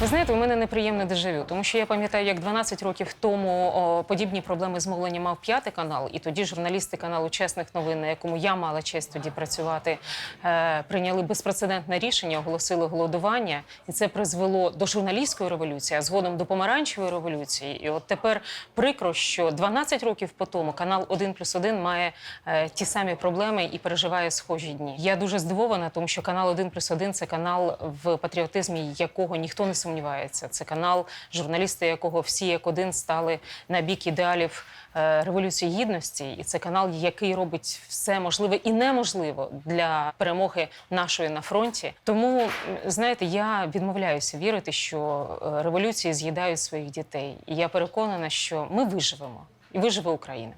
Ви знаєте, у мене неприємне дежавю, тому що я пам'ятаю, як 12 років тому о, подібні проблеми з мовленням мав п'ятий канал, і тоді журналісти каналу Чесних новин, на якому я мала честь тоді працювати, е, прийняли безпрецедентне рішення, оголосили голодування, і це призвело до журналістської революції, а згодом до помаранчевої революції. І от тепер прикро, що 12 років по тому канал 1 плюс 1 має е, ті самі проблеми і переживає схожі дні. Я дуже здивована, тому що канал 1 плюс 1 – це канал, в патріотизмі якого ніхто не сумнівається. Це канал, журналісти якого всі як один стали на бік ідеалів е, революції гідності, і це канал, який робить все можливе і неможливе для перемоги нашої на фронті. Тому знаєте, я відмовляюся вірити, що е, революції з'їдають своїх дітей. І я переконана, що ми виживемо і виживе Україна.